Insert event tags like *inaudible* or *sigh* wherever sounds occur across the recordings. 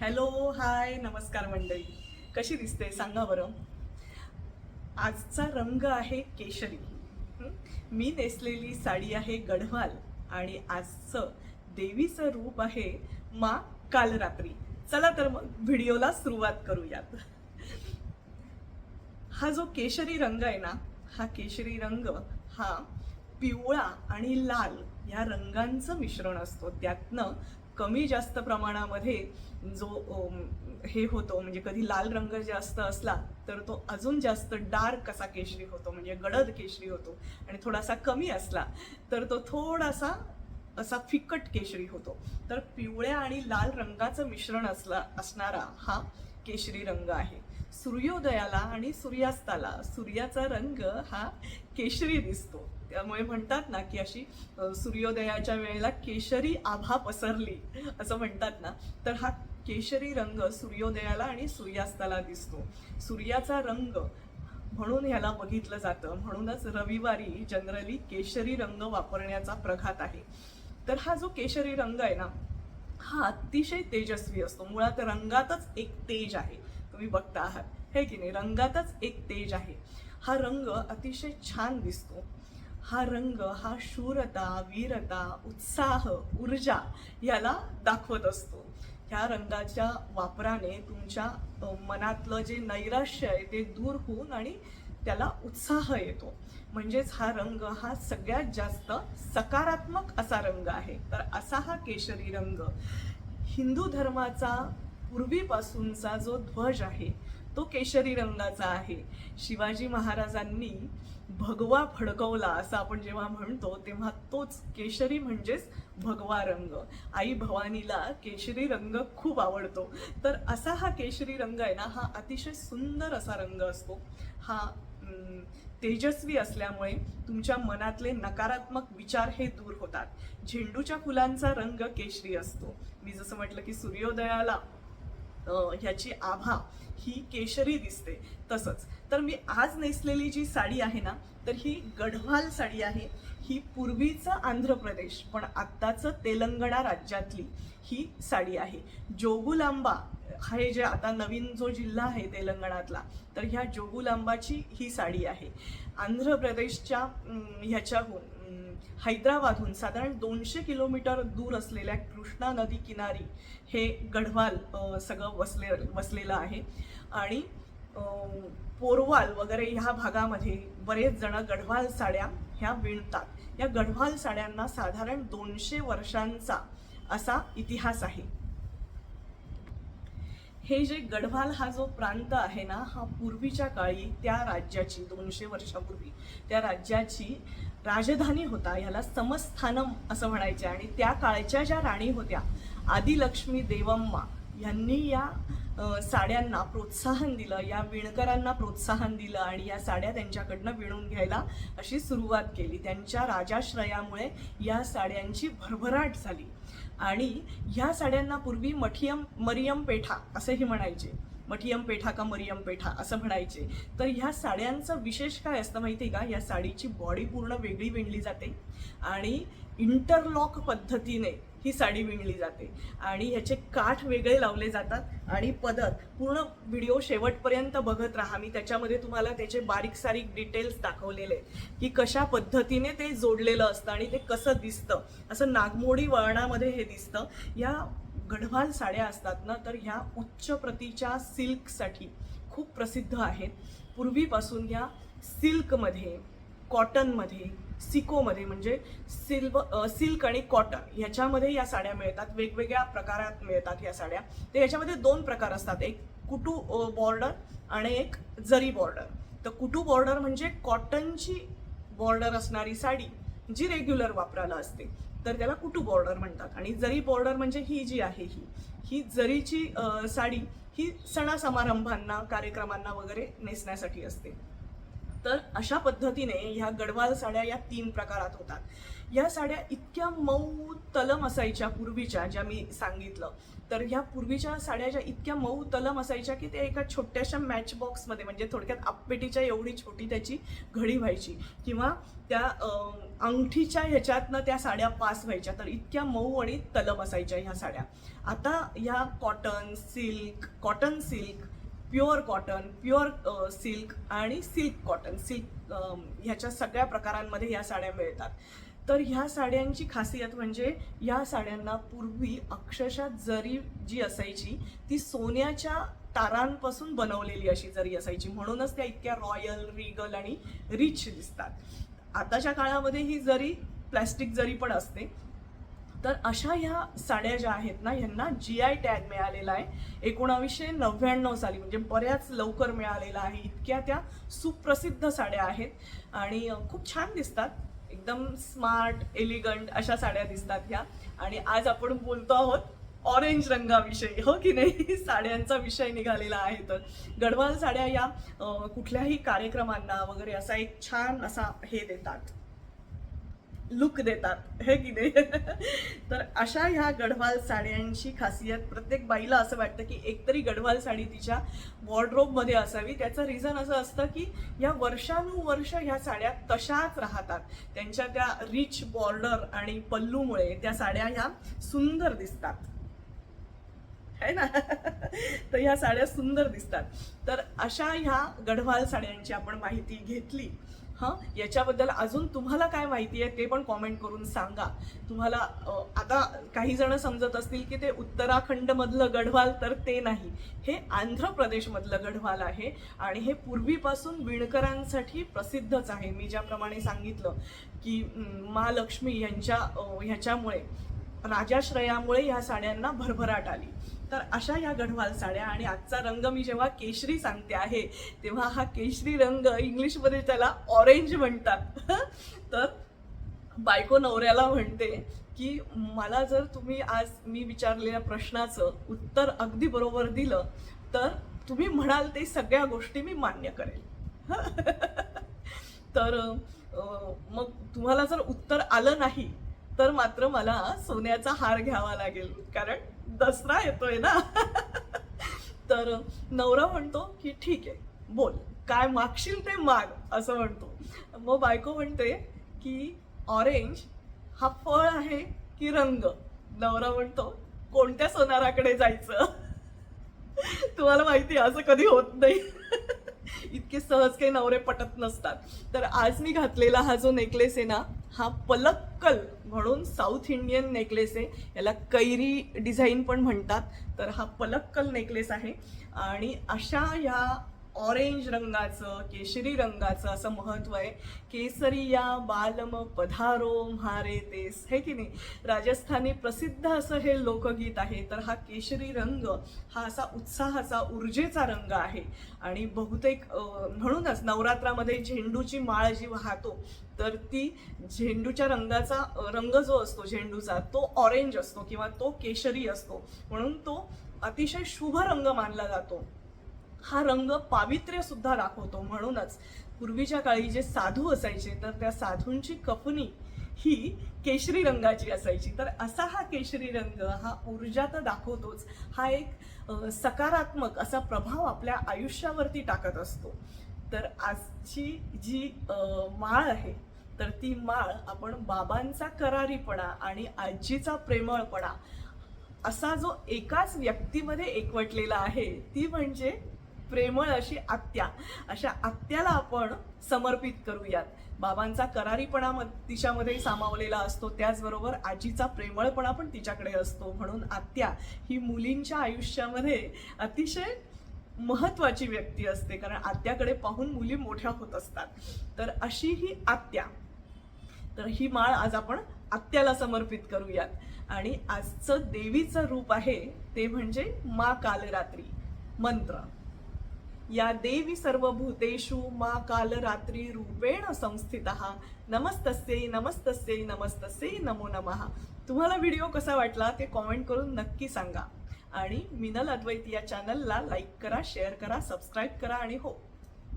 Hello hi नमस्कार मंडळी. कशी दिसते सांगा बरं. आजचा रंग आहे केशरी. मी नेसलेली साडी आहे गढवाल आणि आजचं देवीचं रूप आहे मा काल रात्री चला तर मग व्हिडिओला सुरुवात करूयात. हा जो केशरी रंग आहे ना हा केशरी रंग हा पिवळा आणि लाल या रंगांचं मिश्रण असतो. त्यातनं कमी जास्त प्रमाणामध्ये जो हे होतो म्हणजे कधी लाल रंग जास्त असला तर तो अजून जास्त डार्क असा केशरी होतो म्हणजे गडद केशरी होतो. आणि थोडासा कमी असला तर तो थोडासा असा फिकट केशरी होतो. तर पिवळ्या आणि लाल रंगाचं मिश्रण असला असणारा हा केशरी रंग आहे. सूर्योदयाला आणि सूर्यास्ताला सूर्याचा रंग हा केशरी दिसतो. त्यामुळे म्हणतात ना की अशी सूर्योदयाच्या वेळेला केशरी आभा पसरली असं म्हणतात ना. तर हा केशरी रंग सूर्योदयाला आणि सूर्यास्ताला दिसतो. सूर्याचा रंग म्हणून ह्याला बघितलं जातं. म्हणूनच रविवारी जनरली केशरी रंग वापरण्याचा प्रघात आहे. तर हा जो केशरी रंग आहे ना हा अतिशय तेजस्वी असतो. मुळात रंगातच एक तेज आहे. तुम्ही बघता आहात. हे की नाही? रंगातच एक तेज आहे. हा रंग अतिशय छान दिसतो. हा रंग हा शूरता वीरता उत्साह ऊर्जा याला दाखवत असतो. ह्या रंगाच्या वापराने तुमच्या मनातलं जे नैराश्य आहे ते दूर होऊन आणि त्याला उत्साह येतो. म्हणजेच हा रंग हा सगळ्यात जास्त सकारात्मक असा रंग आहे. तर असा हा केशरी रंग हिंदू धर्माचा पूर्वीपासूनचा जो ध्वज आहे तो केशरी रंगाचा आहे. शिवाजी महाराजांनी भगवा फडकवला असं आपण जेव्हा म्हणतो तेव्हा तोच केशरी म्हणजेच भगवा रंग. आई भवानीला केशरी रंग खूप आवडतो. तर असा हा केशरी रंग आहे ना हा अतिशय सुंदर असा रंग असतो. हा तेजस्वी असल्यामुळे तुमच्या मनातले नकारात्मक विचार हे दूर होतात. झेंडूच्या फुलांचा रंग केशरी असतो. मी जसं म्हटलं की सूर्योदयाला ह्याची आभा ही केशरी दिसते. तसंच तर मी आज नेसलेली जी साडी आहे ना तर ही गढवाल साडी आहे. ही पूर्वीचं आंध्र प्रदेश पण आत्ताचं तेलंगणा राज्यातली ही साडी आहे. जोगुलांबा हे जे आता नवीन जो जिल्हा आहे तेलंगणातला तर ह्या जोगुलांबाची ही साडी आहे. आंध्र प्रदेशच्या ह्याच्याहून हैदराबादहून साधारण दोनशे किलोमीटर दूर असलेल्या कृष्णा नदी किनारी हे गढवाल सगळं वसले वसलेलं आहे. आणि पोरवाल वगैरे ह्या भागामध्ये बरेच जण गढवाल साड्या ह्या विणतात. या गढवाल साड्यांना साधारण दोनशे वर्षांचा असा इतिहास आहे. हे जे गढवाल हा जो प्रांत आहे ना हा पूर्वीच्या काळी त्या राज्याची दोनशे वर्षापूर्वी त्या राज्याची राजधानी होता. ह्याला समस्थानम असं म्हणायचे. आणि त्या काळच्या ज्या राणी होत्या आदिलक्ष्मी देवम्मा यांनी या साड्यांना प्रोत्साहन दिलं. या विणकरांना प्रोत्साहन दिलं आणि या साड्या त्यांच्याकडनं विणून घ्यायला अशी सुरुवात केली. त्यांच्या राजाश्रयामुळे या साड्यांची भरभराट झाली. आणि ह्या साड्यांना पूर्वी मठियम मरियम पेठा असेही म्हणायचे. मठियम पेठा का मरियम पेठा असं म्हणायचे. तर ह्या साड्यांचं विशेष काय असतं माहिती आहे का? या साडीची बॉडी पूर्ण वेगळी विणली जाते आणि इंटरलॉक पद्धतीने ही साडी विणली जाते. आणि ह्याचे काठ वेगळे लावले जातात आणि पदर पूर्ण व्हिडिओ शेवटपर्यंत बघत राहा. मी त्याच्यामध्ये तुम्हाला त्याचे बारीक सारीक डिटेल्स दाखवलेले की कशा पद्धतीने ते जोडलेलं असतं आणि ते कसं दिसतं. असं नागमोडी वळणामध्ये हे दिसतं. या गढवाल साड्या असतात ना तर ह्या उच्च प्रतीच्या सिल्कसाठी खूप प्रसिद्ध आहेत. पूर्वीपासून ह्या सिल्कमध्ये कॉटनमध्ये सिकोमध्ये म्हणजे सिल्व सिल्क आणि कॉटन ह्याच्यामध्ये या साड्या मिळतात. वेगवेगळ्या प्रकारात मिळतात या साड्या. तर याच्यामध्ये दोन प्रकार असतात. एक कुटू बॉर्डर आणि एक जरी बॉर्डर. तर कुटू बॉर्डर म्हणजे कॉटनची बॉर्डर असणारी साडी जी रेग्युलर वापरायला असते. तर त्याला कुटू बॉर्डर म्हणतात. आणि जरी बॉर्डर म्हणजे ही जी आहे ही ही जरीची साडी ही सणासमारंभांना कार्यक्रमांना वगैरे नेसण्यासाठी असते. तर अशा पद्धतीने ह्या गडवाल साड्या या तीन प्रकारात होतात. या साड्या इतक्या मऊ तलम असायच्या पूर्वीच्या ज्या मी सांगितलं. तर ह्या पूर्वीच्या साड्या ज्या इतक्या मऊ तलम असायच्या की त्या एका छोट्याशा मॅच बॉक्समध्ये म्हणजे थोडक्यात आपपेटीच्या एवढी छोटी त्याची घडी व्हायची. किंवा त्या अंगठीच्या ह्याच्यातनं त्या साड्या पास व्हायच्या. तर इतक्या मऊ आणि तलम असायच्या ह्या साड्या. आता ह्या cotton silk cotton silk pure cotton pure silk आणि सिल्क कॉटन. सिल्क ह्याच्या सगळ्या प्रकारांमध्ये ह्या साड्या मिळतात. तर ह्या साड्यांची खासियत म्हणजे या साड्यांना पूर्वी अक्षरशः जरी जी असायची ती सोन्याच्या तारांपासून बनवलेली अशी जरी असायची. म्हणूनच त्या इतक्या रॉयल रिगल आणि रिच दिसतात. आताच्या काळामध्ये ही जरी प्लॅस्टिक जरी पण असते तर अशा ह्या साड्या ज्या आहेत ना ह्यांना जी आय टॅग मिळालेला आहे. एकोणावीसशे नव्याण्णव साली म्हणजे बऱ्याच लवकर मिळालेला आहे. इतक्या त्या सुप्रसिद्ध साड्या आहेत. आणि खूप छान दिसतात. एकदम स्मार्ट एलिगंट अशा साड्या दिसतात ह्या. आणि आज आपण बोलतो आहोत ऑरेंज रंगाविषयी. हो की नाही? *laughs* साड्यांचा विषय निघालेला आहे तर. गढवाल साड्या या कुठल्याही कार्यक्रमांना वगैरे असा एक छान असा हे देतात. लुक देतात हे की नाही? *laughs* तर अशा ह्या गढवाल साड्यांची खासियत प्रत्येक बाईला असं वाटतं की एकतरी गढवाल साडी तिच्या वॉर्ड्रोबमध्ये असावी. त्याचं रिझन असं असतं की या वर्षानुवर्ष ह्या साड्या तशाच राहतात. त्यांच्या त्या रिच बॉर्डर आणि पल्लूमुळे त्या साड्या ह्या सुंदर दिसतात. है ना? *laughs* तर ह्या साड्या सुंदर दिसतात. तर अशा ह्या गढवाल साड्यांची आपण माहिती घेतली. हां याच्याबद्दल अजून तुम्हाला काय माहिती आहे ते पण कॉमेंट करून सांगा. तुम्हाला आता काही जण समजत असतील की ते उत्तराखंडमधलं गढवाल तर ते नाही. हे आंध्र प्रदेशमधलं गढवाल आहे आणि हे पूर्वीपासून विणकरांसाठी प्रसिद्धच आहे. मी ज्याप्रमाणे सांगितलं की मा महालक्ष्मी यांच्या ह्याच्यामुळे राजाश्रयामुळे ह्या साड्यांना भरभराट आली. तर अशा या गढवाल साड्या आणि आजचा रंग मी जेव्हा केशरी सांगते आहे तेव्हा हा केशरी रंग इंग्लिशमध्ये त्याला ऑरेंज म्हणतात. *laughs* तर बायको नवऱ्याला म्हणते की मला जर तुम्ही आज मी विचारलेल्या प्रश्नाचं उत्तर अगदी बरोबर दिलं तर तुम्ही म्हणाल ते सगळ्या गोष्टी मी मान्य करेल. *laughs* तर मग तुम्हाला जर उत्तर आलं नाही तर मात्र मला सोन्याचा हार घ्यावा लागेल. कारण दसरा येतोय ना. *laughs* तर नवरा म्हणतो की ठीक आहे बोल. काय मागशील ते माग असं म्हणतो. मग बायको म्हणते की ऑरेंज हा फळ आहे की रंग? नवरा म्हणतो कोणत्या सोनाराकडे जायचं? *laughs* तुम्हाला माहिती आहे, असं कधी होत नाही. *laughs* इतके सहज काही नवरे पटत नसतात. तर आज मी घातलेला हा जो नेकलेस आहे ना हा पलक्कल म्हणून साऊथ इंडियन नेकलेस आहे. याला कैरी डिझाईन पण म्हणतात. तर हा पलक्कल नेकलेस आहे. आणि अशा या ऑरेंज रंगाचं केशरी रंगाचं असं महत्त्व आहे. केसरी या बालम पधारो म्हारे तेस हे की नाही? राजस्थानी प्रसिद्ध असं हे लोकगीत आहे. तर हा केशरी रंग हा असा उत्साहाचा ऊर्जेचा रंग आहे. आणि बहुतेक म्हणूनच नवरात्रामध्ये झेंडूची माळ जी वाहतो तर ती झेंडूच्या रंगाचा रंग जो असतो झेंडूचा तो ऑरेंज असतो किंवा तो केशरी असतो. म्हणून तो अतिशय शुभ रंग मानला जातो. हा रंग पावित्र्य सुद्धा दाखवतो म्हणूनच. पूर्वीच्या काळी जे साधू असायचे तर त्या साधूंची कफनी ही केशरी रंगाची असायची. तर असा हा केशरी रंग हा ऊर्जा तर दाखवतोच. हा एक सकारात्मक असा प्रभाव आपल्या आयुष्यावरती टाकत असतो. तर आजची जी माळ आहे तर ती माळ आपण बाबांचा करारीपणा आणि आजीचा प्रेमळपणा असा जो एकाच व्यक्तीमध्ये एकवटलेला आहे ती म्हणजे प्रेमळ अशी आत्या. अशा आत्याला आपण समर्पित करूयात. बाबांचा करारीपणा तिच्यामध्ये सामावलेला असतो. त्याचबरोबर आजीचा प्रेमळपणा पण तिच्याकडे असतो. म्हणून आत्या ही मुलींच्या आयुष्यामध्ये अतिशय महत्वाची व्यक्ती असते. कारण आत्याकडे पाहून मुली मोठ्या होत असतात. तर अशी ही आत्या. तर ही माळ आज आपण आत्याला समर्पित करूयात. आणि आजचं देवीचं रूप आहे ते म्हणजे मा कालरात्री मंत्र. या देवी सर्व भूतेषु मा कालरात्री रूपेण संस्थित. नमस्तस्यै नमस्तस्यै नमस्तस्यै नमो नमः. तुम्हाला व्हिडिओ कसा वाटला ते कॉमेंट करून नक्की सांगा. आणि मिनल अद्वैत या चॅनलला लाईक करा शेअर करा सबस्क्राईब करा आणि हो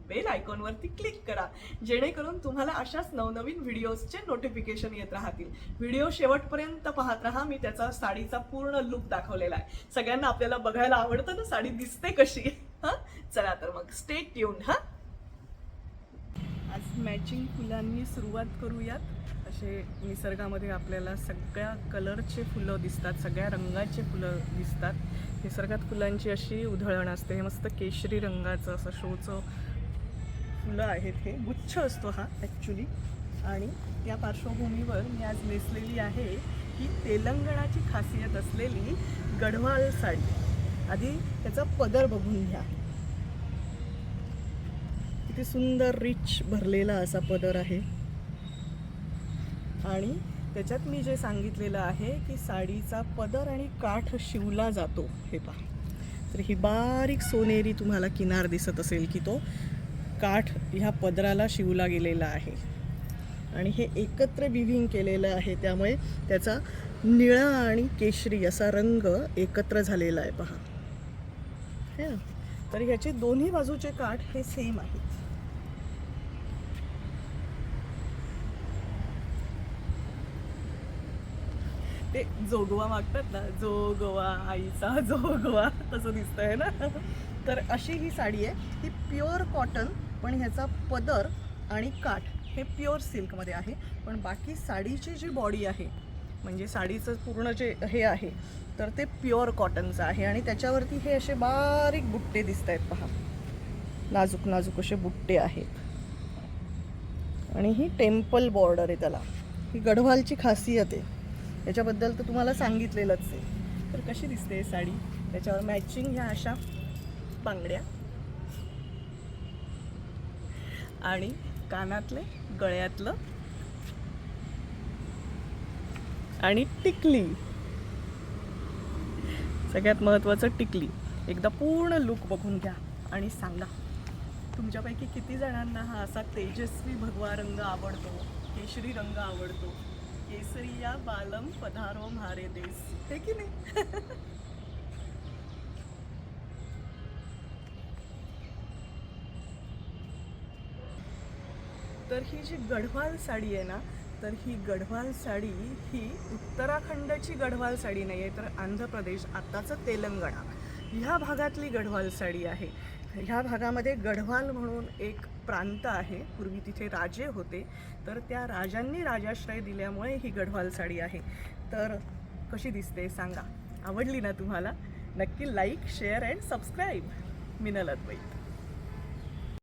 बेल आयकॉनवरती क्लिक करा जेणेकरून तुम्हाला अशाच नवनवीन व्हिडिओजचे नोटिफिकेशन येत राहतील. व्हिडिओ शेवटपर्यंत पाहत राहा मी त्याचा साडीचा पूर्ण लुक दाखवलेला आहे. सगळ्यांना आपल्याला बघायला आवडतं ना साडी दिसते कशी? हां? चला तर मग स्टे ट्यून हा? आज मॅचिंग फुलांनी सुरुवात करूयात. असे निसर्गामध्ये आपल्याला सगळ्या कलरचे फुलं दिसतात सगळ्या रंगाचे फुलं दिसतात. निसर्गात फुलांची अशी उधळण असते. हे मस्त केशरी रंगाचं असं शोचं फुलं आहेत हे. गुच्छ असतो हा ॲक्च्युली आणि त्या पार्श्वभूमीवर मी आज नेसलेली आहे ही तेलंगणाची खासियत असलेली गढवाल साडी. आधी त्याचा पदर बघून घ्या. किती सुंदर रिच भरलेला असा पदर आहे. आणि त्याच्यात मी जे सांगितलेलं आहे की साडीचा पदर आणि काठ शिवला जातो. हे पहा. तर ही बारीक सोनेरी तुम्हाला किनार दिसत असेल की तो काठ ह्या पदराला शिवला गेलेला आहे. आणि हे एकत्र विविंग केलेलं आहे त्यामुळे त्याचा निळा आणि केशरी असा रंग एकत्र झालेला आहे. पहा. ना? तर ह्याचे दोन्ही बाजूचे काठ हे सेम आहेत. ते जोगवा मागतात ना जोगवा आईचा जोगवा तसं आहे ना. तर अशी ही साडी आहे. ही प्युअर कॉटन पण ह्याचा पदर आणि काठ हे प्युअर सिल्कमध्ये आहे. पण बाकी साडीची जी बॉडी आहे म्हणजे साडीचं पूर्ण जे हे आहे तर ते प्युअर कॉटनचं आहे आणि त्याच्यावरती हे असे बारीक बुट्टे दिसत आहेत पहा. नाजूक नाजूक असे बुट्टे आहेत. आणि ही टेम्पल बॉर्डर आहे त्याला. ही गढवालची खासियत आहे. याच्याबद्दल तर तुम्हाला सांगितलेलंच आहे. तर कशी दिसते साडी? त्याच्यावर मॅचिंग ह्या अशा बांगड्या. आणि कानातले गळ्यातलं आणि टिकली. सगळ्यात महत्त्वाचं टिकली. एकदा पूर्ण लुक बघून घ्या आणि सांगा तुमच्यापैकी किती जणांना हा असा तेजस्वी भगवा रंग आवडतो केशरी रंग आवडतो? केसरिया बालम पधारो म्हारे देश हे की नाही? *laughs* तर ही जी गढवाल साडी आहे ना तर ही गढवाल साडी ही उत्तराखंडची गढवाल साडी नाही आहे तर आंध्र प्रदेश आत्ताचं तेलंगणा. ह्या भागातली गढवाल साडी आहे. ह्या भागामध्ये गढवाल म्हणून एक प्रांत आहे. पूर्वी तिथे राजे होते तर त्या राजांनी राजाश्रय दिल्यामुळे ही गढवाल साडी आहे. तर कशी दिसते सांगा? आवडली ना तुम्हाला? नक्की like share and subscribe Minal Advait